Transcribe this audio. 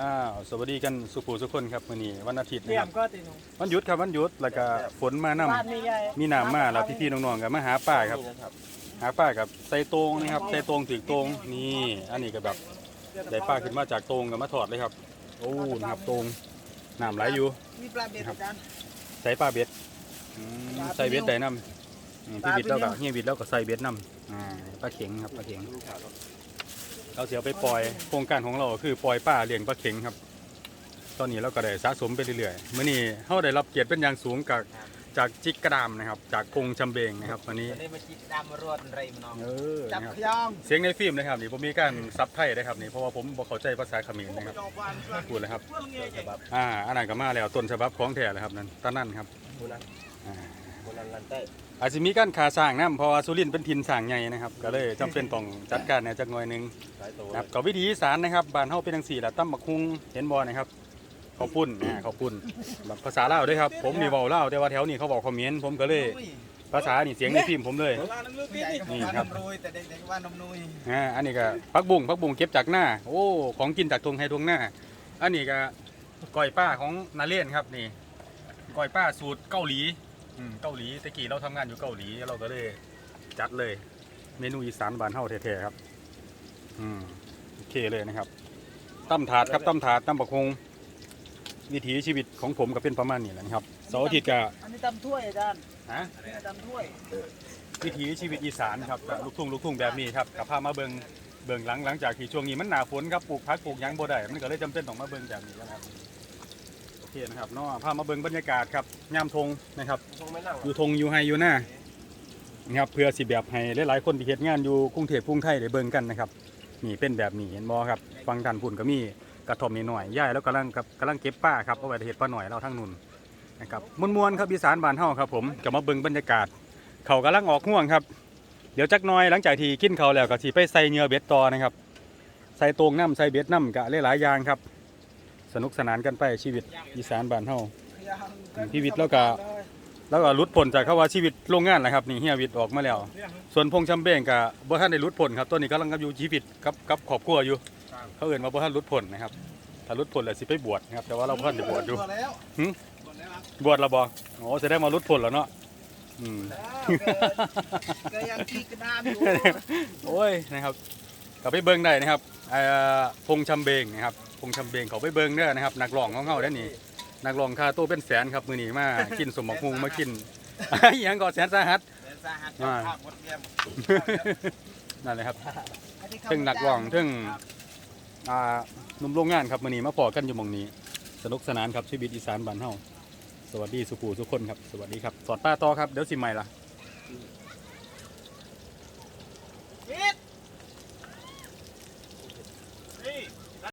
อ้าวสวัสดีกันสุภูสุคนครับมื้อนี้วันอาทิตย์เตรีนะยคมรับก็ตีหนูวันหยุดครับวันหยุดแล้วก็ฝนมานํบ้านมีใหญ่มีน้ำมาแล้วพี่ๆน้องๆก็มาหาป้าครับ หาป้ากับใส่โตงนะครับใส่โตงถือโตงนี่อันนี้ก็แบบได้ป้าขึ้นมาจากโตงก็มาถอดเลยครับ โอ้นะครับโตงน้ำไหลอยู่ มีปลาเบ็ดอาจารย์ ใส่ปลาเบ็ดอืมใส่เบ็ดได้น้ำอืมพี่วิทย์แล้วก็เฮียวิทย์แล้วก็ใส่เบ็ดน้ำอ่าปลาเข็งครับปลาเข็ง เราเสียไปปล่อยโครงการของเราก็คือปล่อยปลาเลี้ยงปลาเข็งครับ ตอนนี้เราก็ได้สะสมไปเรื่อยๆเมื่อนี้เราได้รับเกียรติเป็นอย่างสูงจากจากจิกกระดามนะครับ จากกงชำเบงนะครับวันนี้นี่มาจิตดำรวดไรมันน้องเออจับนะครับขยองเสียงในฟิล์มนะครับนี่ผมมีการซับไทยนะครับนี่เพราะว่าผมบอกเข้าใจภาษาเขมรนะครับพูดเลยครับอ่าอันนั้นก็มาแล้วต้นฉบับของแท้เลยครับนั่นตอนนั้นครับคุณนะอ่า คุณนันลันเต้อาจจะมีการขาสร้างนะเพราะว่าสุรินทร์เป็นถิ่นสร้างใหญ่นะครับก็เลยจำเป็นต้องจัดการในจักหน่อยหนึงสายโตนะครับกับวิถีอีสานนะครับบ้านเฮาเป็นจังซี่แหละตั้มบักฮุงเห็นบ่นะครับข้าวปุ้นอ่าข้าวปุ้นแบบภาษาลาวด้วยครับ ผมนี่เว้าลาวแต่ว่าแถวนี้เขาบอกเขมรผมก็เลยภาษานี่เสียงในฟิล์มผมเลยนี่ครับ นมนุยแต่เด็กๆว่านมนุยอ่าอันนี้ก็ผักบุ้งผักบุ้งเก็บจากหน้า โอ้ ของกินจากทงไฮทงหน้า อันนี้ก็ก้อยป้าของนาเล่นครับนี่ก้อยป้าสูตรเกาหลี อืมเกาหลีตะกี้เราทำงานอยู่เกาหลีเราก็เลยจัดเลย เมนูอีสานบ้านเฮาแท้ๆครับ อืมโอเคเลยนะครับตั้มถาดครับตั้มถาดตั้มบักฮงวิถีชีวิตของผมก็เป็นประมาณนี้แหละนะครับเสาร์อาทิตย์ก็อันนี้ตำถ้วยอาจารย์ฮะ อันนี้ตำถ้วย วิถีชีวิตอีสานครับแบบลูกทุ่งลูกทุ่งแบบนี้ครับกับพามาเบิงเบิงหลังหลังจากที่ช่วงนี้มันหนาฝนครับปลูกพักปลูกหยังบ่ได้มันก็เลยจำเป็นต้องมาเบิงแบบนี้นะครับ โอเคนะครับเนาะพามาเบิงบรรยากาศครับยามทงนะครับคงไม่นั่งอยู่ทงอยู่ไฮอยู่หน้านะครับเพื่อสิแบบให้หลายๆคนที่เฮ็ดงานอยู่กรุงเทพกรุงไทยได้เบิ่งกันนะครับนี่เป็นแบบนี้เห็นบ่ครับฟังท่านพุ่นก็มีกระท่อมนิดหน่อยย่ายแล้วกำลังกับกำลังเก็บป้าครับเอาไว้เฮ็ดป้าหน่อยเราทั้งนุ่นนะครับมวนๆครับอีสานบ้านเฮาครับผมก็มาเบิ่งบรรยากาศ เขากำลังออกห่วงครับเดี๋ยวจักหน้อยหลังจากที่กินเขาวแล้วก็สิไปใส่เหงื่อเบ็ดต่อนะครับ ใส่ตรงน้ำใส่เบ็ดน้ำกะหลายๆอย่างครับ สนุกสนานกันไปชีวิตอีสานบ้านเฮา พี่วิทย์แล้วก็ แล้วก็หลุดพ้นจากคำว่าชีวิตโรงงานแหละครับนี่เฮียวิทย์ออกมาแล้ว ส่วนพงษ์ชำเบงกับบ่ท่านได้หลุดพ้นครับตัวนี้กำลังอยู่ชีวิตกับกับครอบครัวอยู่ เขาเอื่นว่าบ่ท่านหลุดพ้นนะครับถ้าหลุดพ้นแล้วสิไปบวชนะครับแต่ว่าเราบ่ท่านได้บวชอยู่แล้วหึบวชและบ่โอ้จะได้มาหลุดพ้นแล้วเนาะอืม ก็ยังกีกระดามอยู่ โอ้ยนะครับ ก็ไปเบิ่งได้นะครับเอ่อพงษ์ชำเบงนะครับพงษ์ชำเบงเขาไปเบิ่งเด้อนะครับนักร้องของเฮาเด้อนี่นักร้องค่าตัวเป็นแสนครับมื้อนี้มากินสมบักฮุงมากินอหยังก็แสนสาหัสสาหัสอ่าภาคหมดเยี่ยมนั่นแหละครับถึงนักร้องถึงอ่าหนุ่มโรงงานครับมื้อนี้มาพอกันอยู่หม่องนี้ สนุกสนานครับชีวิตอีสานบ้านเฮาสวัสดีสุขูสุคนครับ สวัสดีครับ สอดป้าต่อครับ เดี๋ยวสิใหม่ละ